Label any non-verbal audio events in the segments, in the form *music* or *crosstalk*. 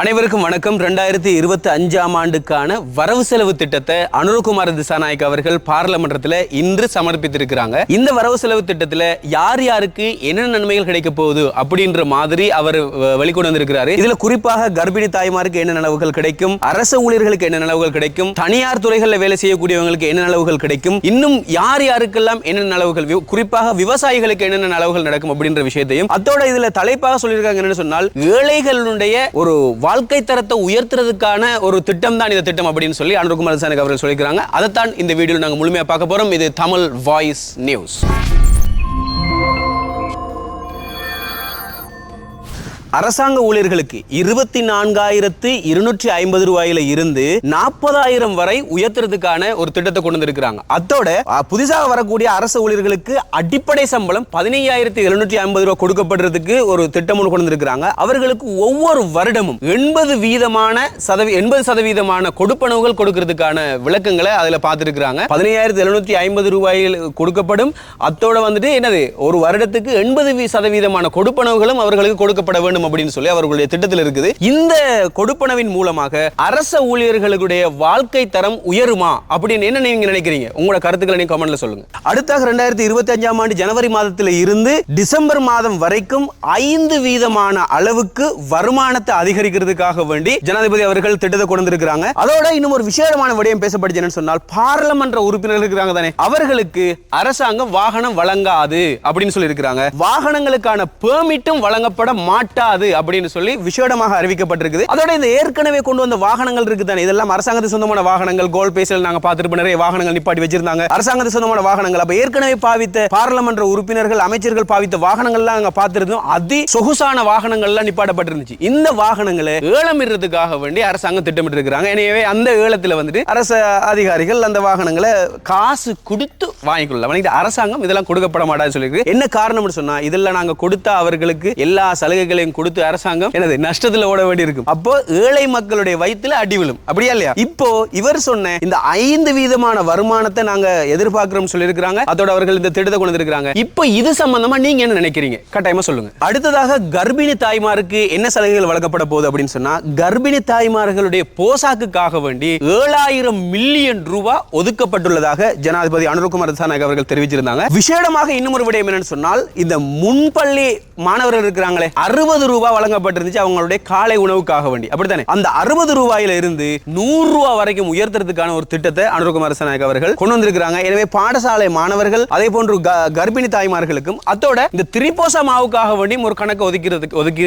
அனைவருக்கும் வணக்கம். ரெண்டாயிரத்தி இருபத்தி அஞ்சாம் ஆண்டுக்கான வரவு செலவு திட்டத்தை அனுரகுமார் திசாநாயக் அவர்கள் பார்லமெண்டத்தில் இன்று சமர்ப்பித்திருக்கிறாங்க. இந்த வரவு செலவு திட்டத்தில் யார் யாருக்கு என்ன நன்மைகள் கிடைக்க போகுது அப்படின்ற மாதிரி அவர் வெளிக்கொண்டு வந்திருக்கிறாரு. இதுல குறிப்பாக கர்ப்பிணி தாய்மாருக்கு என்ன நலவுகள் கிடைக்கும்? அரசு ஊழியர்களுக்கு என்ன நலவுகள் கிடைக்கும்? தனியார் துறைகளில் வேலை செய்யக்கூடியவங்களுக்கு என்ன நலவுகள் கிடைக்கும்? இன்னும் யார் யாருக்கெல்லாம் என்ன நலவுகள் குறிப்பாக விவசாயிகளுக்கு என்னென்ன நலவுகள் நடக்கும் அப்படின்ற விஷயத்தையும் அத்தோட இதுல தலைப்பாக சொல்லியிருக்காங்க என்னன்னு சொன்னால் ஏழைகளுடைய ஒரு வாழ்க்கை தரத்தை உயர்த்துறதுக்கான ஒரு திட்டம் தான் இந்த திட்டம் அப்படின்னு சொல்லி அனுகுமார் சானக் அவர்கள் சொல்லியிருக்காங்க அதைத்தான் இந்த வீடியோவில் நாங்கள் முழுமையாக பார்க்க போகிறோம் இது தமிழ் வாய்ஸ் நியூஸ். அரசாங்க ஊழியர்களுக்கு இருபத்தி நான்காயிரத்து இருநூற்றி ஐம்பது ரூபாயில இருந்து நாற்பதாயிரம் வரை உயர்த்துறதுக்கான ஒரு திட்டத்தை கொண்டு வந்திருக்கிறாங்க. அதோட புதிதாக வரக்கூடிய அரசு ஊழியர்களுக்கு அடிப்படை சம்பளம் பதினையாயிரத்தி எழுநூற்றி ஐம்பது ரூபாய் கொடுக்கப்படுறதுக்கு ஒரு திட்டம் கொண்டு வந்திருக்கிறாங்க. அவர்களுக்கு ஒவ்வொரு வருடமும் எண்பது வீதமான சதவீ எண்பது சதவீதமான கொடுப்பனவுகள் கொடுக்கறதுக்கான விளக்கங்களை அதுல பார்த்துருக்கிறாங்க. பதினையாயிரத்தி எழுநூற்றி ஐம்பது ரூபாயில் கொடுக்கப்படும். அத்தோட வந்துட்டு என்னது ஒரு வருடத்துக்கு எண்பது சதவீதமான கொடுப்பனவுகளும் அவர்களுக்கு கொடுக்கப்பட வேண்டும். அப்படின்னு சொல்லி அவர்களுடைய திட்டத்தில் இருக்குது. இந்த கொடுப்பனவின் மூலமாக அரச ஊழியர்களுடைய வாழ்க்கை தரம் உயருமா அப்படின்னு என்ன நீங்க நினைக்கிறீங்க? உங்களோட கருத்துக்களை நீங்க கமெண்ட்ல சொல்லுங்க. அடுத்தாக ரெண்டாயிரத்தி இருபத்தி அஞ்சாம் ஆண்டு ஜனவரி மாதத்தில் இருந்து டிசம்பர் மாதம் வரைக்கும் ஐந்து வீதமான அளவுக்கு வருமானத்தை அதிகரிக்கிறதுக்காக வேண்டி ஜனாதிபதி அவர்கள் திட்டத்தை கொண்டு வந்திருக்கிறாங்க. அதோட இன்னும் ஒரு விசேடமான விடயம் பேசப்படுச்சு சொன்னால் பார்லமென்ற உறுப்பினர்கள் இருக்கிறாங்க தானே. அவர்களுக்கு அரசாங்கம் வாகனம் வழங்காது அப்படின்னு சொல்லி இருக்கிறாங்க வாகனங்களுக்கான பெர்மிட்டும் வழங்கப்பட இயலாது அப்படின்னு சொல்லி விஷேடமாக அறிவிக்கப்பட்டிருக்குது. அதோட இந்த ஏற்கனவே கொண்டு வந்த வாகனங்கள் இருக்கு தானே இதெல்லாம் அரசாங்கத்து சொந்தமான வாகனங்கள் கோல் பேசல் நாங்க பார்த்திருப்போம் நிறைய வாகனங்கள் நிப்பாட்டி வச்சிருந்தாங்க. அரசாங்கத்து சொந்தமான வாகனங்கள். அப்ப ஏற்கனவே பாவித்த பாராளுமன்ற உறுப்பினர்கள் அமைச்சர்கள் பாவித்த வாகனங்கள்லாம் நாங்க பார்த்திருந்தோம். அதி சொகுசான வாகனங்கள்லாம் நிப்பாடப்பட்டிருந்துச்சு இந்த வாகனங்களை ஏலமிடுறதுக்காக வேண்டி அரசாங்கம் திட்டமிட்டு இருக்கிறாங்க எனவே அந்த ஏலத்துல வந்துட்டு அரசு அதிகாரிகள் அந்த வாகனங்களை காசு கொடுத்து வாங்கிக்கொள்ளலாம். அரசாங்கம் இதெல்லாம் கொடுக்கப்பட மாட்டாது சொல்லியிருக்கு. என்ன காரணம்னு சொன்னா இதெல்லாம் நாங்க கொடுத்தா அவர்களுக்கு எல்லா சலுகைகளையும் கொடுத்து அரசாங்கம் எனது நஷ்டத்துல ஓட வேண்டி இருக்கும் அப்போ ஏழை மக்களுடைய வயித்துல அடி விழும். அப்படியா இல்லையா? இப்போ இவர் சொன்ன இந்த ஐந்து வீதமான வருமானத்தை நாங்க எதிர்பார்க்கிறோம் சொல்லியிருக்கிறாங்க. அதோட அவர்கள் இந்த திட்டத்தை கொண்டு இருக்காங்க இப்போ இது சம்பந்தமா நீங்க என்ன நினைக்கிறீங்க? கட்டாயமா சொல்லுங்க. அடுத்ததாக கர்ப்பிணி தாய்மாருக்கு என்ன சலுகைகள் வழங்கப்பட போகுது அப்படின்னு சொன்னா கர்ப்பிணி தாய்மார்களுடைய போசாக்குக்காக வேண்டி ஏழாயிரம் மில்லியன் ரூபாய் ஒதுக்கப்பட்டுள்ளதாக ஜனாதிபதி அனுருகுமார் தசாநாயக் அவர்கள் தெரிவிச்சிருந்தாங்க. விசேடமாக இன்னும் ஒரு விடயம் என்னன்னு சொன்னால் இந்த முன்பள்ளி மாணவர்கள் இருக்கிறாங்களே அறுபது ரூபாய் வழங்கப்பட்டிருந்துச்சு அவங்களுடைய காலை உணவுக்காக வேண்டி. அப்படித்தானே? அந்த அறுபது ரூபாயில இருந்து நூறு ரூபாய் வரைக்கும் உயர்த்துறதுக்கான ஒரு திட்டத்தை அனுருகுமார் திசாநாயக் அவர்கள் கொண்டு வந்திருக்கிறாங்க. எனவே பாடசாலை மாணவர்கள் அதே போன்று கர்ப்பிணி தாய்மார்களுக்கும் அத்தோட இந்த திரிபோசா மாவுக்காக வேண்டியும் ஒரு கணக்கு ஒதுக்கிறதுக்கு ஒதுக்கி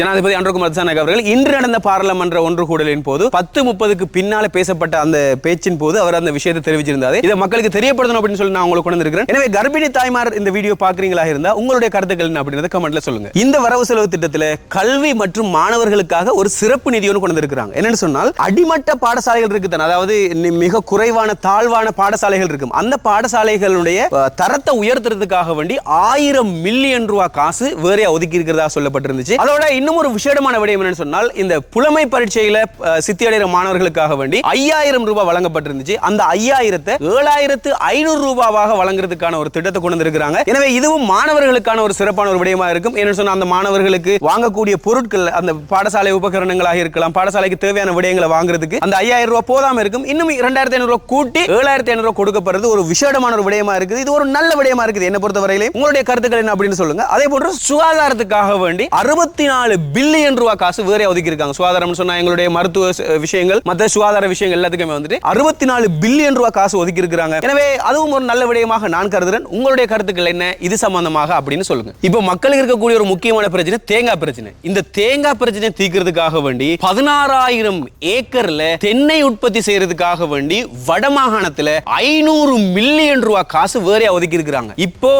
ஜனாதிபதி அனுருகுமார் திசாநாயக் அவர்கள் இன்று நடந்த பாராளுமன்ற ஒன்று கூடலின் போது பத்து முப்பதுக்கு பின்னால பேசப்பட்ட அந்த பேச்சின் போது அவர் அந்த விஷயத்தை தெரிவிச்சிருந்தாரு. இதை மக்களுக்கு தெரியப்படுத்தணும் அப்படின்னு சொல்லி நான் உங்களுக்கு கொண்டு வந்திருக்கிறேன். எனவே கர்ப்பிணி தாய்மார் இந்த வீடியோ பாக்குறீங்களா இருந்தா உங்களுடைய கருத்துக்கள் என்ன அப்படின்றத கமெண்ட்ல சொல்லுங்க. இந்த வரவு செலவு திட்டத்தில் மாநிலத்தில் கல்வி மற்றும் மாணவர்களுக்காக ஒரு சிறப்பு நிதி ஒன்று கொண்டு வந்திருக்கிறாங்க. என்னன்னு சொன்னால் அடிமட்ட பாடசாலைகள் இருக்குது அதாவது மிக குறைவான தாழ்வான பாடசாலைகள் இருக்கும். அந்த பாடசாலைகளுடைய தரத்தை உயர்த்துறதுக்காக வேண்டி ஆயிரம் மில்லியன் ரூபாய் காசு வேற ஒதுக்கி இருக்கிறதா சொல்லப்பட்டிருந்துச்சு. அதோட இன்னும் ஒரு விசேடமான விடயம் என்னன்னு சொன்னால் இந்த புலமை பரீட்சையில அஹ், சித்தி அடைகிற மாணவர்களுக்காக வேண்டி ஐயாயிரம் ரூபாய் வழங்கப்பட்டிருந்துச்சு. அந்த ஐயாயிரத்தை ஏழாயிரத்து ஐநூறு ரூபாவாக வழங்குறதுக்கான ஒரு திட்டத்தை கொண்டு வந்திருக்கிறாங்க. எனவே இதுவும் மாணவர்களுக்கான ஒரு சிறப்பான ஒரு விடயமா இருக்கும். என்ன சொன்னால் அந்த மாணவர்களுக்கு வாங்கக்கூடிய பொருட்கள் அந்த பாடசாலை உபகரணங்களாக இருக்கலாம் பாடசாலைக்கு தேவையான விடயங்களை வாங்குறதுக்கு அந்த ஐயாயிரம் ரூபாய் போதாம இருக்கும். இன்னும் இரண்டாயிரத்தி ஐநூறு ரூபாய் கூட்டி ஏழாயிரத்தி ஐநூறு ரூபாய் கொடுக்கப்படுறது ஒரு விசேடமான ஒரு விடயமா இருக்குது. இது ஒரு நல்ல விடயமா இருக்குது. என்ன பொறுத்த உங்களுடைய கருத்துக்கள் என்ன அப்படின்னு சொல்லுங்க. அதே போன்று சுகாதாரத்துக்காக வேண்டி அறுபத்தி நாலு பில்லியன் ரூபாய் காசு வேற ஒதுக்கி இருக்காங்க. சுகாதாரம் சொன்னா எங்களுடைய மருத்துவ விஷயங்கள் மற்ற சுகாதார விஷயங்கள் எல்லாத்துக்குமே வந்துட்டு அறுபத்தி நாலு பில்லியன் ரூபாய் காசு ஒதுக்கி இருக்கிறாங்க எனவே அதுவும் ஒரு நல்ல விடயமாக நான் கருதுறேன். உங்களுடைய கருத்துக்கள் என்ன? இது சம்பந்தமாக அப்படின்னு சொல்லுங்க. இப்போ மக்களுக்கு இருக்கக்கூடிய ஒரு முக்கியமான பிரச்சனை தேங்காய் பிரச்சனை. இந்த தேங்காய் பிரச்சனை தீர்க்கிறதுக்காக வேண்டி பதினாறாயிரம் ஏக்கர்ல தென்னை உற்பத்தி செய்யறதுக்காக வேண்டி வடமாகாணத்துல ஐநூறு மில்லியன் ரூபாய் காசு வேறையா ஒதுக்கி இருக்கிறாங்க இப்போ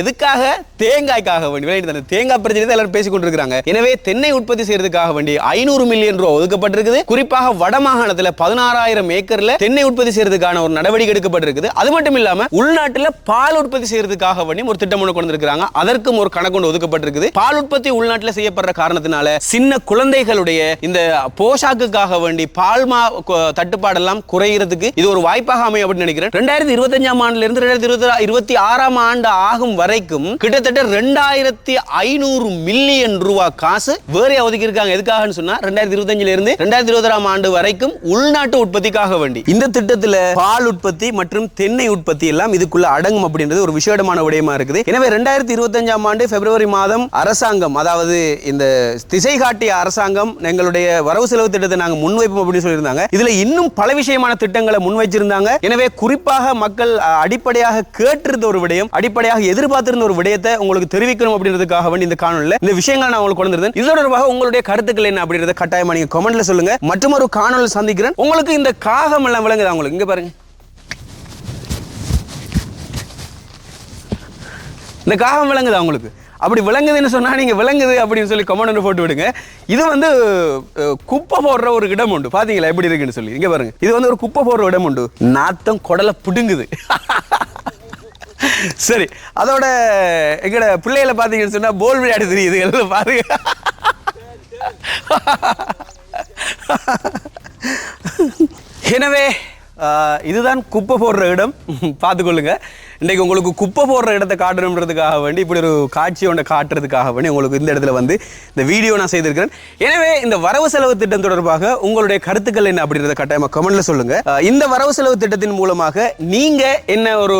எதுக்காக? தேங்காய்க்காக வேண்டி விளையாட்டு தேங்காய் பிரச்சனை தான் எல்லாரும் பேசிக்கொண்டிருக்கிறாங்க எனவே தென்னை உற்பத்தி செய்யறதுக்காக வேண்டி ஐநூறு மில்லியன் ரூபாய் ஒதுக்கப்பட்டிருக்குது. குறிப்பாக வடமாகாணத்துல பதினாறாயிரம் ஏக்கர்ல தென்னை உற்பத்தி செய்யறதுக்கான ஒரு நடவடிக்கை எடுக்கப்பட்டிருக்குது. அது மட்டும் இல்லாம உள்நாட்டுல பால் உற்பத்தி செய்யறதுக்காக வேண்டி ஒரு திட்டம் ஒன்று கொண்டு இருக்காங்க அதற்கும் ஒரு கணக்கு ஒன்று ஒதுக்கப்பட்டிருக்குது. பால் உற்பத்தி உள்நாட்டில் செய்யப்படுற காரணத்தினால சின்ன குழந்தைகளுடைய இந்த போஷாக்குக்காக வேண்டி பால்மா தட்டுப்பாடெல்லாம் குறையிறதுக்கு இது ஒரு வாய்ப்பாக அமையும் அப்படின்னு நினைக்கிறேன். ரெண்டாயிரத்தி இருபத்தஞ்சாம் ஆண்டுல இருந்து ரெண்டாயிரத்தி இருபத்தி இருபத்தி ஆறாம் ஆண்டு ஆகும் வரைக்கும் கிட்டத்தட்ட ரெண்டாயிரத்தி ஐநூறு மில்லியன் ரூபா காசு வேறே ஒதுக்கி இருக்காங்க. எதுக்காகன்னு சொன்னா ரெண்டாயிரத்தி இருபத்தஞ்சுல இருந்து ரெண்டாயிரத்தி இருபதாம் ஆண்டு வரைக்கும் உள்நாட்டு உற்பத்திக்காக வேண்டி. இந்த திட்டத்தில் பால் உற்பத்தி மற்றும் தென்னை உற்பத்தி எல்லாம் இதுக்குள்ள அடங்கும் அப்படின்றது ஒரு விசேடமான விடயமா இருக்குது. எனவே ரெண்டாயிரத்தி இருபத்தஞ்சாம் ஆண்டு பிப்ரவரி மாதம் அரசாங்கம் அதாவது இந்த திசை காட்டிய அரசாங்கம் எங்களுடைய வரவு செலவு திட்டத்தை நாங்கள் முன்வைப்போம் அப்படின்னு சொல்லியிருந்தாங்க. இதுல இன்னும் பல விஷயமான திட்டங்களை முன்வைச்சிருந்தாங்க. எனவே குறிப்பாக மக்கள் அடிப்படையாக கேட்டிருந்த ஒரு விடயம் அடிப்படையாக எதிர்பார்த்திருந்த ஒரு விடயத்தை உங்களுக்கு தெரிவிக்கணும் அப்படின்றதுக்காக வேண்டி இந்த காணொலியில் இந்த விஷயங்களை நான் உங்களுக்கு கொண்டிருந்தேன் இது தொடர்பாக உங்களுடைய கருத்துக்கள் என்ன அப்படின்றத கட்டாயமா நீங்க கமெண்ட்ல சொல்லுங்க. மற்றும் ஒரு காணொலி சந்திக்கிறேன். உங்களுக்கு இந்த காகம் எல்லாம் விளங்குதா உங்களுக்கு? இங்கே பாருங்க. இந்த காகம் விளங்குதா உங்களுக்கு? அப்படி விளங்குதுன்னு சொன்னால் நீங்கள் விளங்குது அப்படின்னு சொல்லி கமெண்ட் போட்டு விடுங்க. இது வந்து குப்பை போடுற ஒரு இடம் உண்டு. பார்த்தீங்களா எப்படி இருக்குன்னு சொல்லி. இங்கே பாருங்க. இது வந்து ஒரு குப்பை போடுற இடம் உண்டு. நாத்தம் குடலை பிடுங்குது. *laughs* சரி. அதோட எங்கட பிள்ளைகளை பார்த்தீங்கன்னு சொன்னால் போல் விளையாடு தெரியுது. எல்லாம் பாருங்க. *laughs* எனவே ஆஹ், இதுதான் குப்பை போடுற இடம். *laughs* பார்த்துக்கொள்ளுங்க. இன்னைக்கு உங்களுக்கு குப்பை போடுற இடத்தை காட்டணுன்றதுக்காக வேண்டி இப்படி ஒரு காட்சி ஒன்றை காட்டுறதுக்காக வேண்டி உங்களுக்கு இந்த இடத்துல வந்து இந்த வீடியோ நான் செய்திருக்கிறேன். எனவே இந்த வரவு செலவு திட்டம் தொடர்பாக உங்களுடைய கருத்துக்கள் என்ன அப்படின்றத கட்டாயமாக கமெண்ட்ல சொல்லுங்க. இந்த வரவு செலவு திட்டத்தின் மூலமாக நீங்க என்ன ஒரு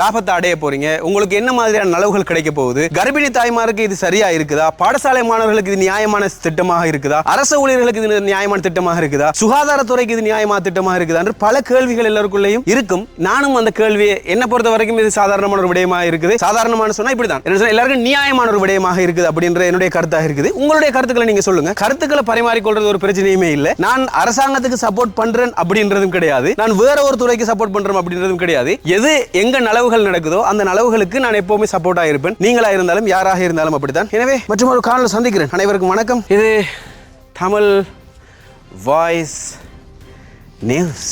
லாபத்தை அடைய போறீங்க? உங்களுக்கு என்ன மாதிரியான நலவுகள் கிடைக்க போகுது? கர்ப்பிணி தாய்மாருக்கு இது சரியா இருக்குதா? பாடசாலை மாணவர்களுக்கு இது நியாயமான திட்டமாக இருக்குதா? அரசு ஊழியர்களுக்கு இது நியாயமான திட்டமாக இருக்குதா? சுகாதாரத்துறைக்கு இது நியாயமான திட்டமாக இருக்குதா என்று பல கேள்விகள் எல்லாருக்குள்ளேயும் இருக்கும். நானும் அந்த கேள்வியை என்ன பொறுத்த வரைக்கும் இது சாதாரணமான ஒரு விடயமாக இருக்குது. சாதாரணமான சொன்னா இப்படிதான். என்ன எல்லாருக்கும் நியாயமான ஒரு விடயமாக இருக்குது அப்படின்ற என்னுடைய கருத்தாக இருக்குது. உங்களுடைய கருத்துக்களை நீங்க சொல்லுங்க. கருத்துக்களை பரிமாறிக்கொள்றது ஒரு பிரச்சனையுமே இல்லை. நான் அரசாங்கத்துக்கு சப்போர்ட் பண்றேன் அப்படின்றதும் கிடையாது. நான் வேற ஒரு துறைக்கு சப்போர்ட் பண்றேன் அப்படின்றதும் கிடையாது. எது எங்க நலவுகள் நடக்குதோ அந்த நலவுகளுக்கு நான் எப்பவுமே சப்போர்ட்டாக இருப்பேன். நீங்களா இருந்தாலும் யாராக இருந்தாலும் அப்படித்தான். எனவே மற்றும் ஒரு காலில் சந்திக்கிறேன். அனைவருக்கும் வணக்கம். இது Tamil voice news.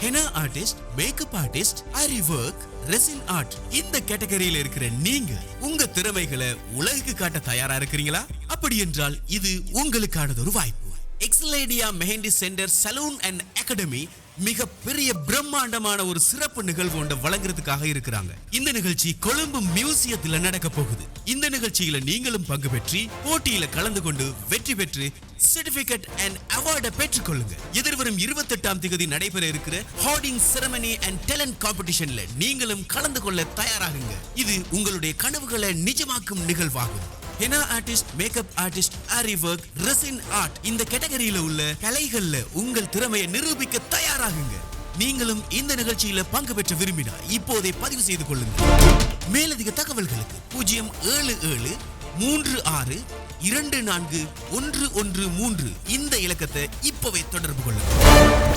Henna artist makeup artist aari work resin art இந்த கேட்டகரியில இருக்கிற நீங்க உங்க திறமைகளை உலகுக்கு காட்ட தயாரா இருக்கிறீங்களா? அப்படி என்றால் இது உங்களுக்கானது ஒரு வாய்ப்பு. எக்ஸ்லேடியா mehndi centre salon and academy மிக பெரிய பிரம்மாண்டமான ஒரு சிறப்பு நிகழ்வு ஒன்று வழங்குறதுக்காக இருக்கிறாங்க. இந்த நிகழ்ச்சி கொழும்பு மியூசியத்துல நடக்க போகுது. இந்த நிகழ்ச்சியில நீங்களும் பங்கு பெற்றி போட்டியில கலந்து கொண்டு வெற்றி பெற்று சர்டிபிகேட் அண்ட் அவார்டை பெற்றுக்கொள்ளுங்க. எதிர்வரும் இருபத்தெட்டாம் தேதி நடைபெற இருக்கிற ஹார்டிங் செரமனி அண்ட் டேலண்ட் காம்படிஷன்ல நீங்களும் கலந்து கொள்ள தயாராகுங்க. இது உங்களுடைய கனவுகளை நிஜமாக்கும் நிகழ்வாகும். Henna artist makeup artist aari work resin art இந்த கேட்டகரியில உள்ள கலைகள்ல உங்கள் திறமையை நிரூபிக்க தயாராகுங்க. நீங்களும் இந்த நிகழ்ச்சியில பங்கு பெற்ற விரும்பினா இப்போதே பதிவு செய்து கொள்ளுங்க மேலதிக தகவல்களுக்கு பூஜ்ஜியம் ஏழு ஏழு மூன்று ஆறு இரண்டு நான்கு ஒன்று ஒன்று மூன்று இந்த இலக்கத்தை இப்போவே தொடர்பு கொள்ளுங்கள்.